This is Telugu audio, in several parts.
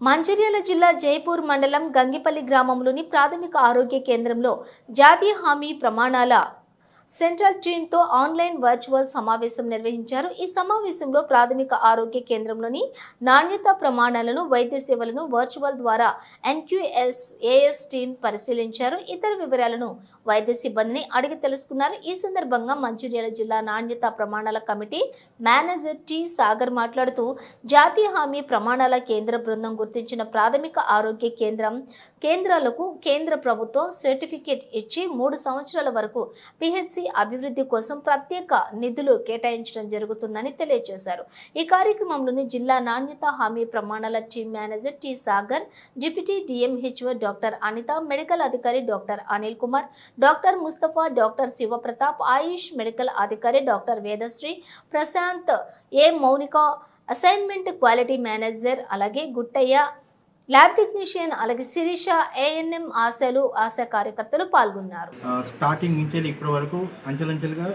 మంచిర్యాల జిల్లా జైపూర్ మండలం గంగిపల్లి గ్రామంలోని ప్రాథమిక ఆరోగ్య కేంద్రంలో జాతీయ హామీ ప్రమాణాల సెంట్రల్ టీమ్తో ఆన్లైన్ వర్చువల్ సమావేశం నిర్వహించారు. ఈ సమావేశంలో ప్రాథమిక ఆరోగ్య కేంద్రంలోని నాణ్యత ప్రమాణాలను వైద్య సేవలను వర్చువల్ ద్వారా ఎన్క్యూఎస్ ఏఎస్ టీం పరిశీలించారు. ఇతర వివరాలను వైద్య సిబ్బందిని అడిగి తెలుసుకున్నారు. ఈ సందర్భంగా మంచిర్యాల జిల్లా నాణ్యత ప్రమాణాల కమిటీ మేనేజర్ టి సాగర్ మాట్లాడుతూ జాతీయ హామీ ప్రమాణాల కేంద్ర బృందం గుర్తించిన ప్రాథమిక ఆరోగ్య కేంద్రం కేంద్రాలకు కేంద్ర ప్రభుత్వం సర్టిఫికేట్ ఇచ్చి మూడు సంవత్సరాల వరకు పిహెచ్సి అభివృద్ధి కోసం ప్రత్యేక నిధులు కేటాయించడం జరుగుతుందని తెలియజేశారు. ఈ కార్యక్రమంలోని జిల్లా నాణ్యత హామీ ప్రమాణాల team manager T Sagar deputy DMHO doctor Anitha medical అధికారి doctor Anil Kumar doctor Mustafa doctor Shivapratap Ayush medical అధికారి doctor Vedasri Prashanth A Mounika assignment quality manager అలాగే గుట్టయ్య ల్యాబ్ టెక్నీషియన్ అలాగే శిరీష ఏఎన్ఎం ఆశలు ఆశా కార్యకర్తలు పాల్గొన్నారు. స్టార్టింగ్ నుంచి ఇప్పటి వరకు అంచెలంచెలుగా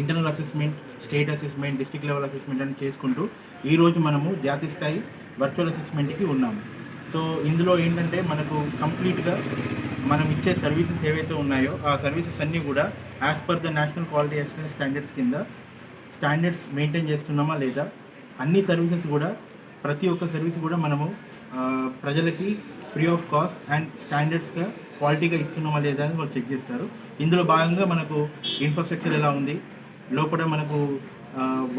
internal assessment state assessment district level assessment అని చేసుకుంటూ ఈరోజు మనము జాతీయ స్థాయి వర్చువల్ అసెస్మెంట్కి ఉన్నాము. సో ఇందులో ఏంటంటే మనకు కంప్లీట్గా మనం ఇచ్చే సర్వీసెస్ ఏవైతే ఉన్నాయో ఆ సర్వీసెస్ అన్నీ కూడా as per the national quality assessment standards కింద స్టాండర్డ్స్ మెయింటైన్ చేస్తున్నామా లేదా అన్ని సర్వీసెస్ కూడా ప్రతి ఒక్క సర్వీస్ కూడా మనము ప్రజలకి ఫ్రీ ఆఫ్ కాస్ట్ అండ్ స్టాండర్డ్స్గా క్వాలిటీగా ఇస్తున్నామా లేదా అని వాళ్ళు చెక్ చేస్తారు. ఇందులో భాగంగా మనకు ఇన్ఫ్రాస్ట్రక్చర్ ఎలా ఉంది లోపల మనకు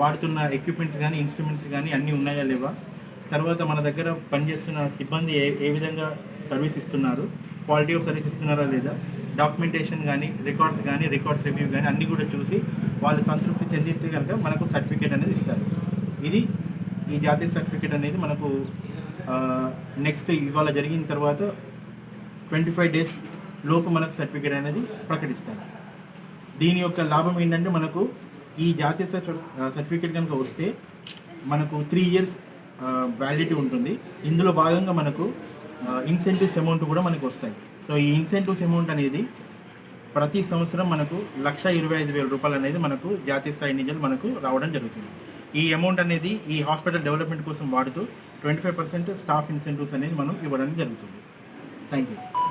వాడుతున్న ఎక్విప్మెంట్స్ కానీ ఇన్స్ట్రుమెంట్స్ కానీ అన్నీ ఉన్నాయా లేవా? తర్వాత మన దగ్గర పనిచేస్తున్న సిబ్బంది ఏ ఏ విధంగా సర్వీస్ ఇస్తున్నారు క్వాలిటీ ఆఫ్ సర్వీస్ ఇస్తున్నారా లేదా? డాక్యుమెంటేషన్ కానీ రికార్డ్స్ కానీ రికార్డ్స్ రివ్యూ కానీ అన్నీ కూడా చూసి వాళ్ళు సంతృప్తి చెందితే కనుక మనకు సర్టిఫికేట్ అనేది ఇస్తారు. ఇది ఈ జాతీయ సర్టిఫికేట్ అనేది మనకు నెక్స్ట్ ఇవాళ జరిగిన తర్వాత ట్వంటీ ఫైవ్ డేస్ లోపు మనకు సర్టిఫికేట్ అనేది ప్రకటిస్తారు. దీని యొక్క లాభం ఏంటంటే మనకు ఈ జాతీయ సర్టిఫికేట్ కనుక వస్తే మనకు త్రీ ఇయర్స్ వ్యాలిడిటీ ఉంటుంది. ఇందులో భాగంగా మనకు ఇన్సెంటివ్స్ అమౌంట్ కూడా మనకు వస్తాయి. సో ఈ ఇన్సెంటివ్స్ అమౌంట్ అనేది ప్రతి సంవత్సరం మనకు లక్ష ఇరవై ఐదు వేల రూపాయలు అనేది మనకు జాతీయ స్థాయి నిధులు మనకు రావడం జరుగుతుంది. ఈ అమౌంట్ అనేది ఈ హాస్పిటల్ డెవలప్మెంట్ కోసం వాడుతూ twenty five percent staff incentives అనేది మనం ఇవ్వడం జరుగుతుంది. Thank you